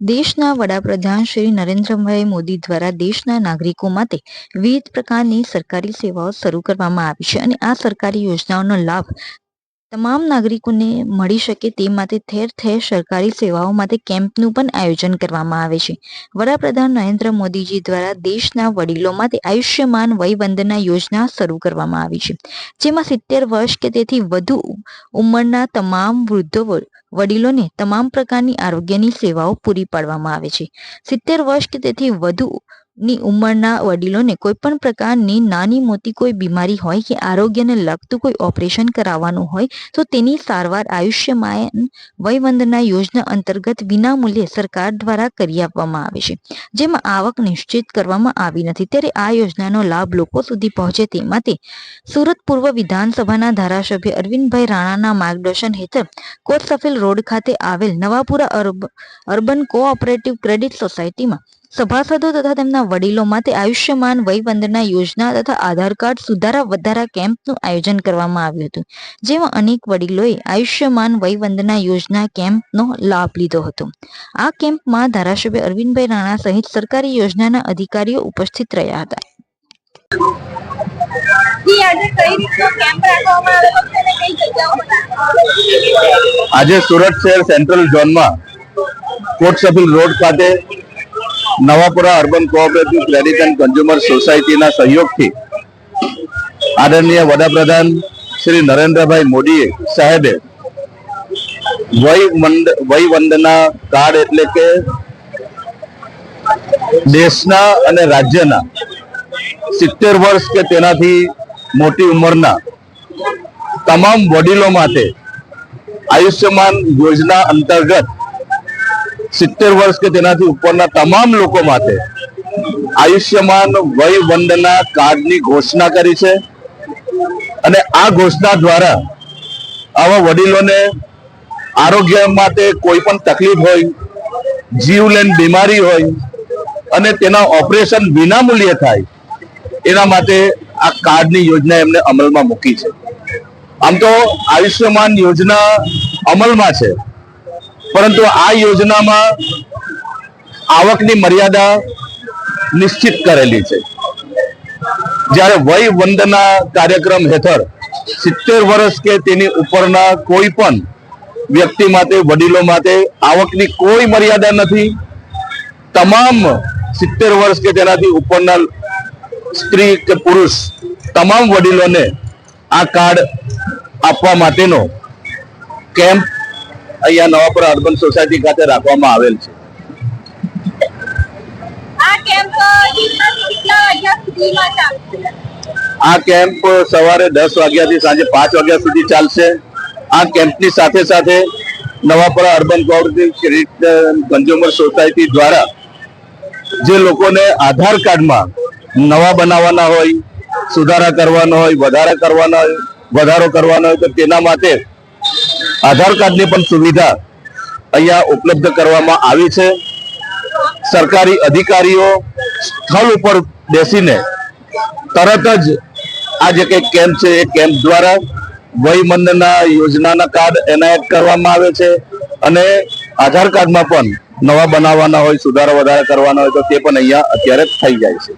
દેશના વડાપ્રધાન શ્રી નરેન્દ્રભાઈ મોદી દ્વારા દેશના નાગરિકો માટે વિવિધ પ્રકારની સરકારી સેવાઓ શરૂ કરવામાં આવી છે અને આ સરકારી યોજનાઓનો લાભ તમામ નાગરિકોને મળી શકે તે માટે ઠેર ઠેર સરકારી સેવાઓ માટે કેમ્પનું પણ આયોજન કરવામાં આવે છે. વડાપ્રધાન નરેન્દ્ર મોદીજી દ્વારા દેશના વડીલો માટે આયુષ્યમાન વયવંદના યોજના શરૂ કરવામાં આવી છે. જેમાં સિત્તેર વર્ષ કે તેથી વધુ ઉંમરના તમામ વૃદ્ધો વડીલોને તમામ પ્રકારની આરોગ્યની સેવાઓ પૂરી પાડવામાં આવે છે. સિત્તેર વર્ષ કે તેથી વધુની ઉંમરના વડીલોને કોઈ પણ પ્રકારની નાની મોટી કોઈ બીમારી હોય કે આરોગ્યને લગતું કોઈ ઓપરેશન કરાવવાનું હોય, તો તેની સારવાર આયુષ્યમાન વયવંદના યોજના અંતર્ગત વિનામૂલ્યે સરકાર દ્વારા કરી આપવામાં આવે છે. જેમાં આવક નિશ્ચિત કરવામાં આવી નથી. ત્યારે આ યોજનાનો લાભ લોકો સુધી પહોંચે તે માટે સુરત પૂર્વ વિધાનસભાના ધારાસભ્ય અરવિંદભાઈ રાણાના માર્ગદર્શન હેઠળ કોટ સફેલ રોડ ખાતે આવેલ નવાપુરા અર્બ- અર્બન કોઓપરેટિવ ક્રેડિટ સોસાયટીમાં સભાસદો તથા તેમના વડીલો માટે આયુષ્યમાન વયવંદના યોજના તથા આધાર કાર્ડ સુધારા વધારા કેમ્પનું આયોજન કરવામાં આવ્યું હતું જેમાં અનેક વડીલોએ આયુષ્યમાન વયવંદના યોજના કેમ્પનો લાભ લીધો હતો. આ કેમ્પમાં ધારાસભ્ય અરવિંદભાઈ રાણા સહિત સરકારી યોજનાના અધિકારીઓ ઉપસ્થિત રહ્યા હતા. આજે સુરત શહેર સેન્ટ્રલ ઝોનમાં કોટ સફિલ રોડ ખાતે Navapura urban cooperative credit and consumer સોસાયટીના સહયોગથી આદરણીય વડાપ્રધાન શ્રી નરેન્દ્રભાઈ મોદીએ સાહેબે વય વંદના કાર્ડ એટલે કે દેશના અને રાજ્યના સિત્તેર વર્ષ કે તેનાથી મોટી ઉંમરના તમામ વડીલો માટે આયુષ્યમાન યોજના અંતર્ગત સિત્તેર વર્ષ કે તેનાથી ઉપરના તમામ લોકો માટે આયુષ્યમાન વય વંદના કાર્ડની ઘોષણા કરી છે. અને આ ઘોષણા દ્વારા આવા વડીલોને આરોગ્ય માટે કોઈ પણ તકલીફ હોય જીવલેન બીમારી હોય અને તેના ઓપરેશન વિનામૂલ્યે થાય, એના માટે આ કાર્ડની યોજના એમને અમલમાં મૂકી છે. આમ તો આયુષ્યમાન યોજના અમલમાં છે. પરંતુ આ યોજનામાં આવકની મર્યાદા નિશ્ચિત કરેલી છે. જ્યારે વય વંદના કાર્યક્રમ હેઠળ સિત્તેર વર્ષ કે તેની ઉપરના કોઈ પણ વ્યક્તિ માટે, વડીલો માટે આવકની કોઈ મર્યાદા નથી. તમામ સિત્તેર વર્ષ કે તેનાથી ઉપરના સ્ત્રી કે પુરુષ તમામ વડીલોને આ કાર્ડ આપવા માટેનો કેમ્પ અહીંયા નવાપુર અર્બન સોસાયટી ખાતે રાખવામાં આવેલ છે. આ કેમ્પ કેમ્પ સવારે દસ વાગ્યાથી સાંજે પાંચ વાગ્યા સુધી ચાલશે. આ કેમ્પની સાથે સાથે Navapura urban cooperative credit consumer society દ્વારા જે લોકોને આધાર કાર્ડમાં નવા બનાવવાના હોય સુધારા કરવાનો હોય વધારા કરવાના હોય વધારો કરવાનો હોય તો તેના માટે આધાર કાર્ડની પણ સુવિધા અહીંયા ઉપલબ્ધ કરવામાં આવી છે. સરકારી અધિકારીઓ સ્થળ ઉપર બેસીને તરત જ આ જે કંઈક કેમ્પ છે, એ કેમ્પ દ્વારા વયમંદના યોજનાના કાર્ડ એનાયત કરવામાં આવે છે અને આધાર કાર્ડમાં પણ નવા બનાવવાના હોય, સુધારા વધારા કરવાના હોય તો તે પણ અહીંયા અત્યારે થઈ જાય છે.